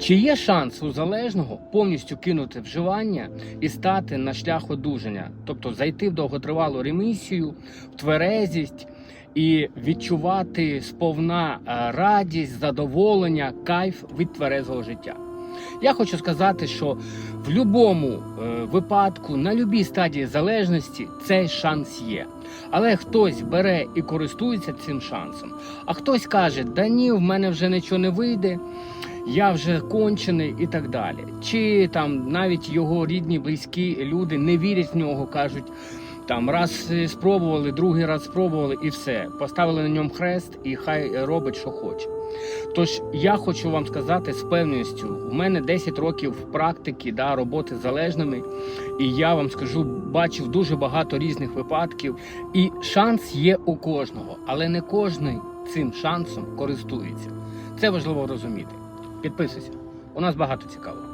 Чи є шанс у залежного повністю кинути вживання і стати на шлях одужання, тобто зайти в довготривалу ремісію, в тверезість і відчувати сповна е, радість, задоволення, кайф від тверезого життя? Я хочу сказати, що в будь-якому е, випадку, на будь-якій стадії залежності, цей шанс є. Але хтось бере і користується цим шансом, а хтось каже: да ні, в мене вже нічого не вийде, я вже кончений і так далі. Чи там навіть його рідні, близькі люди не вірять в нього, кажуть. Там раз спробували, другий раз спробували і все. Поставили на ньому хрест, і хай робить, що хоче. Тож я хочу вам сказати з певністю, у мене 10 років практики да, роботи з залежними, і я вам скажу, бачив дуже багато різних випадків. І шанс є у кожного, але не кожний цим шансом користується. Це важливо розуміти. Підписуйся, у нас багато цікавого.